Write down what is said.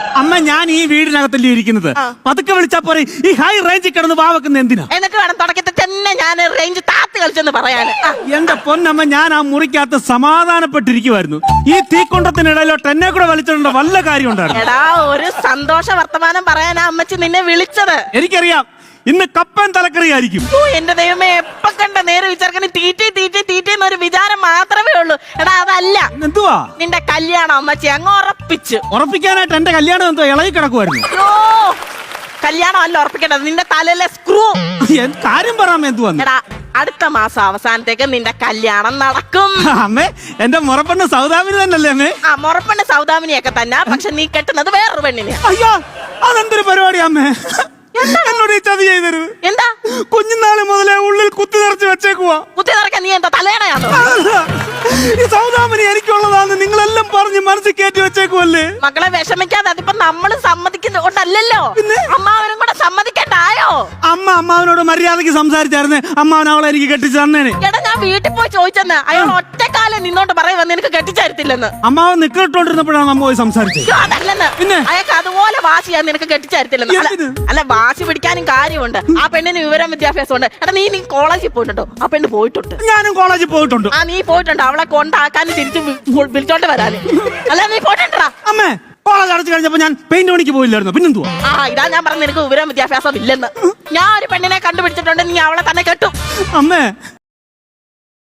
അമ്മ ഞാൻ ഈ വീടിനകത്തല്ലേ ഇരിക്കുന്നത്. പതുക്കെ വിളിച്ചാ പോരെ. ഈ ഹൈ റേഞ്ചിൽ കിടന്ന് വാവക്കുന്ന എന്തിനാ? എന്നിട്ട് വേണം തുടക്കത്തിൽ തന്നെ ഞാൻ റേഞ്ച് താത്ത് കളിച്ചെന്ന് പറയാൻ. എന്റെ പൊന്നമ്മ ഞാൻ ആ മുറിക്കകത്ത് സമാധാനപ്പെട്ടിരിക്കുമായിരുന്നു ഈ തീക്കൊണ്ടത്തിനിടയിലോട്ട് എന്നെ കൂടെ വലിച്ചിട്ടുണ്ട് വല്ല കാര്യം ഉണ്ടായിരുന്നു. എടാ ഒരു സന്തോഷ വർത്തമാനം പറയാനാ അമ്മച്ചി നിന്നെ വിളിച്ചത്. എനിക്കറിയാം ഇന്ന് കപ്പൻ തലക്കറിയായിരിക്കും ഓ എന്റെ ദൈവമേ എപ്പ എടാ അതല്ല. എന്തുവാ? നിന്റെ കല്യാണം അമ്മച്ചി അങ്ങ് ഉറപ്പിച്ച്. ഉറപ്പിക്കാനായിട്ട് എന്റെ കല്യാണം എന്തോ ഇളകി കിടക്കുമായിരുന്നു അയ്യോ കല്യാണം അല്ല ഉറപ്പിക്കേണ്ടത്. നിന്റെ തലയിലെ സ്ക്രൂ എൻ- കാര്യം പറയാമ എന്തുവാന്ന്? എടാ അടുത്ത മാസം അവസാനത്തേക്ക് നിന്റെ കല്യാണം നടക്കും. അമ്മേ എന്റെ മുറപ്പെണ്ണ സൗദാമിന് തന്നെയല്ലേ അമ്മേ? ആ മുറപ്പെണ്ണ് സൗദാമിനിയൊക്കെ തന്നെ. പക്ഷെ നീ കെട്ടുന്നത് വേറൊരു പെണ്ണിനെ. അയ്യോ അതെന്തൊരു പരിപാടിയാ അമ്മേ? എന്നോട് ഈ ചതി ചെയ്തരുത് എന്താ? കുഞ്ഞുനാൾ നിറച്ച് വെച്ചേക്കുവാ കുത്തി നിറക്കാൻ നീ എന്താ തലേണയാണോ ഈ സൗദാമിനി എനിക്കുള്ളതാന്ന് നിങ്ങളെല്ലാം പറഞ്ഞ് മനസ്സിൽ കയറ്റി വെച്ചേക്കുമല്ലേ മക്കളെ വിഷമിക്കാതെ അതിപ്പോ നമ്മൾ സമ്മതിക്കുന്നതുകൊണ്ടല്ലോ അമ്മാവനും കൂടെ സമ്മതിക്കണ്ടായോ? അമ്മ അമ്മാവനോട് മര്യാദയ്ക്ക് സംസാരിച്ചായിരുന്നേ. അമ്മാവൻ അവളെ എനിക്ക് കെട്ടിച്ചു തന്നേനെ. എടാ ഞാൻ വീട്ടിൽ പോയി ചോദിച്ചെന്ന്. അയാൾ ഒറ്റക്കാലം നിന്നോണ്ട് പറയുമെന്ന് നിനക്ക് കെട്ടിച്ചേരത്തില്ലെന്ന്. അമ്മാവൻ നിക്കട്ടോണ്ടിരുന്നപ്പോഴാണ് അമ്മ പോയി സംസാരിച്ചത്. അയ്യോ, അതല്ലെന്ന്. പിന്നെ? അയാൾക്ക് അതുപോലെ വാശി ഞാൻ നിനക്ക് കെട്ടിച്ചേരത്തില്ലെന്ന്. അല്ല എന്തിന്? അല്ല വാശി പിടിക്കാനും കാര്യമുണ്ട്. ആ പെണ്ണിന് വിവരം വിദ്യാഭ്യാസം ഉണ്ട് എടാ നീ നീ കോളേജിൽ പോയിട്ടുണ്ടോ? ആ പെണ്ണ് പോയിട്ടുണ്ട്. ഞാനും കോളേജിൽ പോയിട്ടുണ്ട്. ആ നീ പോയിട്ടുണ്ട്. അവളെ കൊണ്ടാക്കാനും തിരിച്ചു വി- വിളിച്ചോണ്ട് വരാന്. അല്ല നീ പോയിട്ടുണ്ടാ അമ്മേ കോളേജ് അടച്ചു കഴിഞ്ഞപ്പോ ഞാൻ പെയിന്റ് പണിക്ക് പോയില്ലായിരുന്നു? പിന്നെന്തുവാ? ആ ഇതാ ഞാൻ പറഞ്ഞ നിനക്ക് വിവരം വിദ്യാഭ്യാസം ഇല്ലെന്ന് ഞാൻ ഒരു പെണ്ണിനെ കണ്ടുപിടിച്ചിട്ടുണ്ട് നീ അവളെ തന്നെ കെട്ടും. അമ്മേ